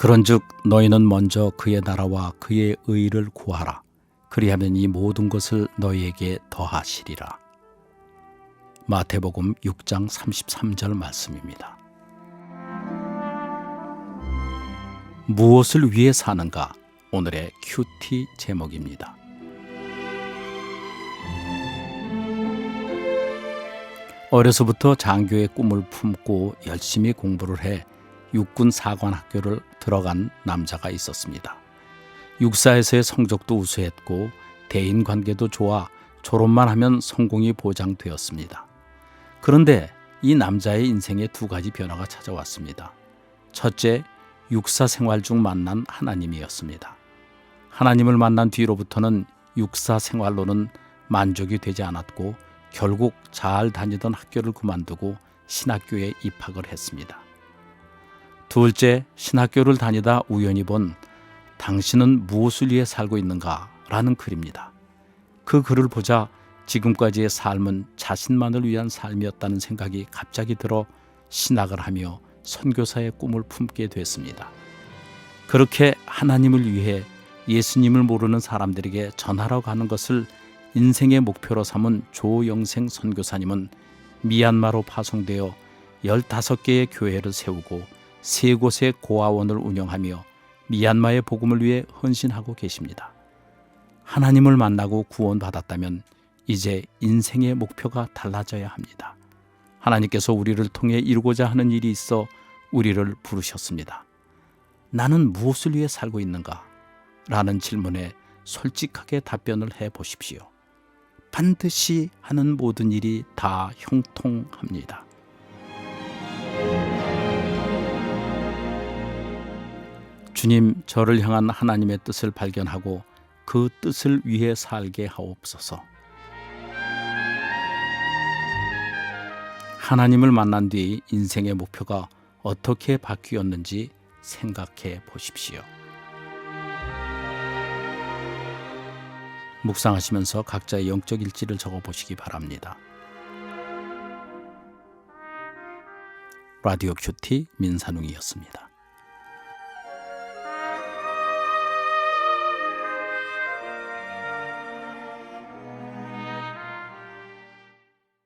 그런즉 너희는 먼저 그의 나라와 그의 의를 구하라. 그리하면 이 모든 것을 너희에게 더하시리라. 마태복음 6장 33절 말씀입니다. 무엇을 위해 사는가? 오늘의 큐티 제목입니다. 어려서부터 장교의 꿈을 품고 열심히 공부를 해 육군 사관 학교를 들어간 남자가 있었습니다. 육사에서의 성적도 우수했고 대인 관계도 좋아 졸업만 하면 성공이 보장되었습니다. 그런데 이 남자의 인생에 두 가지 변화가 찾아왔습니다. 첫째, 육사 생활 중 만난 하나님이었습니다. 하나님을 만난 뒤로부터는 육사 생활로는 만족이 되지 않았고 결국 잘 다니던 학교를 그만두고 신학교에 입학을 했습니다. 둘째, 신학교를 다니다 우연히 본 당신은 무엇을 위해 살고 있는가? 라는 글입니다. 그 글을 보자 지금까지의 삶은 자신만을 위한 삶이었다는 생각이 갑자기 들어 신학을 하며 선교사의 꿈을 품게 됐습니다. 그렇게 하나님을 위해 예수님을 모르는 사람들에게 전하러 가는 것을 인생의 목표로 삼은 조영생 선교사님은 미얀마로 파송되어 15개의 교회를 세우고 세 곳의 고아원을 운영하며 미얀마의 복음을 위해 헌신하고 계십니다. 하나님을 만나고 구원받았다면 이제 인생의 목표가 달라져야 합니다. 하나님께서 우리를 통해 이루고자 하는 일이 있어 우리를 부르셨습니다. 나는 무엇을 위해 살고 있는가? 라는 질문에 솔직하게 답변을 해 보십시오. 반드시 하는 모든 일이 다 형통합니다. 주님, 저를 향한 하나님의 뜻을 발견하고 그 뜻을 위해 살게 하옵소서. 하나님을 만난 뒤 인생의 목표가 어떻게 바뀌었는지 생각해 보십시오. 묵상하시면서 각자의 영적 일지를 적어 보시기 바랍니다. 라디오 큐티 민산웅이었습니다.